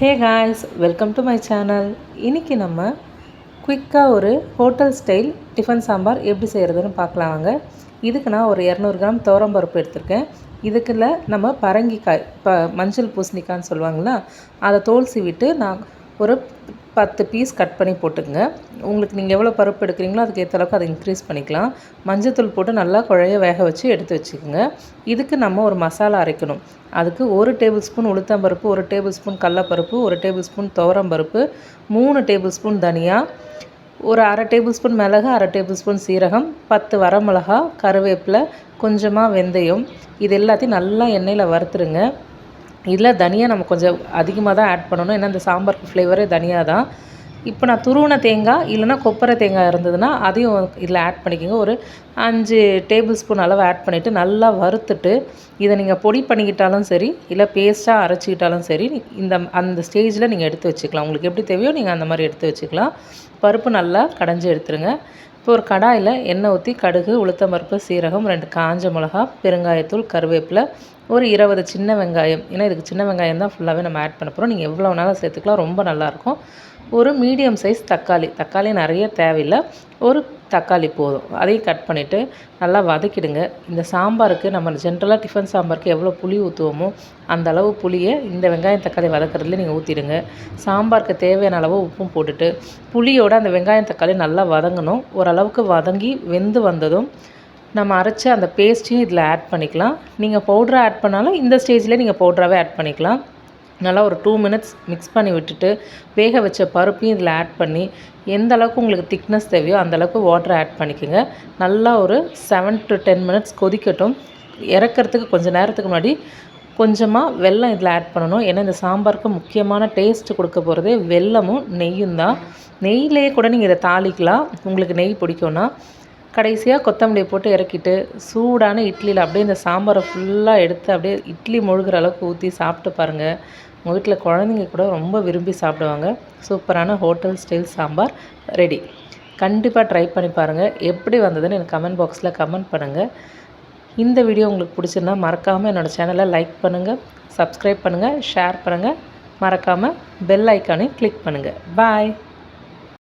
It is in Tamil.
Hey guys welcome to my channel இன்றைக்கி நம்ம குயிக்காக ஒரு ஹோட்டல் ஸ்டைல் டிஃபன் சாம்பார் எப்படி செய்கிறதுன்னு பார்க்கலாம் வாங்க. இதுக்கு நான் ஒரு இரநூறு கிராம் துவரம்பருப்பு எடுத்திருக்கேன். இதுக்குள்ள நம்ம பரங்கிக்காய் இப்போ மஞ்சள் பூசணிக்கான்னு சொல்லுவாங்களா அதை தோல் சீவிட்டு நான் ஒரு பத்து பீஸ் கட் பண்ணி போட்டுக்கங்க. உங்களுக்கு நீங்கள் எவ்வளோ பருப்பு எடுக்கிறீங்களோ அதுக்கு ஏற்ற அளவுக்கு அதை இன்க்ரீஸ் பண்ணிக்கலாம். மஞ்சத்தூள் போட்டு நல்லா குழைய வேக வச்சு எடுத்து வச்சுக்கோங்க. இதுக்கு நம்ம ஒரு மசாலா அரைக்கணும். அதுக்கு ஒரு டேபிள் ஸ்பூன் உளுத்தம்பருப்பு ஒரு டேபிள் ஸ்பூன் கடலப்பருப்பு ஒரு டேபிள் ஸ்பூன் துவரம்பருப்பு மூணு டேபிள் ஸ்பூன் தனியா ஒரு அரை டேபிள் ஸ்பூன் மிளகு அரை டேபிள் ஸ்பூன் சீரகம் பத்து வரமிளகா கருவேப்பிலை கொஞ்சமாக வெந்தயம். இது எல்லாத்தையும் நல்லா எண்ணெயில் வறுத்துருங்க. இதில் தனியா நம்ம கொஞ்சம் அதிகமாக தான் ஆட் பண்ணணும். ஏன்னா இந்த சாம்பார் ஃப்ளேவரே தனியாக தான். இப்போ நான் துருவின தேங்காய் இல்லைனா கொப்பரை தேங்காய் இருந்ததுன்னா அதையும் இதில் ஆட் பண்ணிக்கோங்க. ஒரு அஞ்சு டேபிள் ஸ்பூன் அளவு ஆட் பண்ணிவிட்டு நல்லா வறுத்துட்டு இதை நீங்கள் பொடி பண்ணிக்கிட்டாலும் சரி இல்லை பேஸ்ட்டாக அரைச்சிக்கிட்டாலும் சரி இந்த அந்த ஸ்டேஜில் நீங்கள் எடுத்து வச்சுக்கலாம். உங்களுக்கு எப்படி தேவையோ நீங்கள் அந்த மாதிரி எடுத்து வச்சுக்கலாம். பருப்பு நல்லா கடைஞ்சி எடுத்துருங்க. இப்போ ஒரு கடாயில் எண்ணெய் ஊற்றி கடுகு உளுத்தம்பருப்பு சீரகம் ரெண்டு காஞ்ச மிளகா பெருங்காயத்தூள் கருவேப்பிலை ஒரு இருபது சின்ன வெங்காயம் ஏன்னா இதுக்கு சின்ன வெங்காயம் தான் ஃபுல்லாகவே நம்ம ஆட் பண்ண போகிறோம் நீங்கள் எவ்வளோ வேணாலும் சேர்த்துக்கலாம் ரொம்ப நல்லாயிருக்கும். ஒரு மீடியம் சைஸ் தக்காளி தக்காளி நிறைய தேவையில்லை. ஒரு தக்காளி போதும். அதையும் கட் பண்ணிவிட்டு நல்லா வதக்கிடுங்க. இந்த சாம்பாருக்கு நம்ம ஜென்ரலாக டிஃபன் சாம்பாருக்கு எவ்வளோ புளி ஊற்றுவோமோ அந்த அளவு புளியை இந்த வெங்காயம் தக்காளி வதக்கிறதுல நீங்கள் ஊற்றிடுங்க சாம்பாருக்கு தேவையான அளவு உப்பும் போட்டுட்டு புளியோட அந்த வெங்காயம் தக்காளி நல்லா வதங்கணும். ஓரளவுக்கு வதங்கி வெந்து வந்ததும் நம்ம அரைச்ச அந்த பேஸ்ட்டையும் இதில் ஆட் பண்ணிக்கலாம். நீங்கள் பவுட்ராக ஆட் பண்ணாலும் இந்த ஸ்டேஜில் நீங்கள் பவுட்ராகவே ஆட் பண்ணிக்கலாம். நல்லா ஒரு டூ மினிட்ஸ் மிக்ஸ் பண்ணி விட்டுட்டு வேக வச்ச பருப்பையும் இதில் ஆட் பண்ணி எந்த அளவுக்கு உங்களுக்கு திக்னஸ் தேவையோ அந்தளவுக்கு வாட்டர் ஆட் பண்ணிக்கோங்க. நல்லா ஒரு செவன் டு டென் மினிட்ஸ் கொதிக்கட்டும். இறக்கிறதுக்கு கொஞ்சம் நேரத்துக்கு முன்னாடி கொஞ்சமாக வெல்லம் இதில் ஆட் பண்ணணும். ஏன்னா இந்த சாம்பாருக்கு முக்கியமான டேஸ்ட்டு கொடுக்க போகிறதே வெல்லமும் நெய்யும் தான் நெய்யிலேயே கூட நீங்கள் இதை தாளிக்கலாம். உங்களுக்கு நெய் பிடிக்கும்னா கடைசியாக கொத்தமல்லியை போட்டு இறக்கிட்டு சூடான இட்லியில் அப்படியே இந்த சாம்பாரை ஃபுல்லாக எடுத்து அப்படியே இட்லி முழுகிற அளவுக்கு ஊற்றி சாப்பிட்டு பாருங்கள் உங்கள் வீட்டில் குழந்தைங்க கூட ரொம்ப விரும்பி சாப்பிடுவாங்க. சூப்பரான ஹோட்டல் ஸ்டைல் சாம்பார் ரெடி கண்டிப்பாக ட்ரை பண்ணி பாருங்கள் எப்படி வந்ததுன்னு எனக்கு கமெண்ட் பாக்ஸில் கமெண்ட் பண்ணுங்கள் இந்த வீடியோ உங்களுக்கு பிடிச்சிருந்தா மறக்காமல் என்னோடய சேனலை லைக் பண்ணுங்கள் சப்ஸ்கிரைப் பண்ணுங்கள் ஷேர் பண்ணுங்கள் மறக்காமல் பெல் ஐக்கானையும் கிளிக் பண்ணுங்கள் பாய்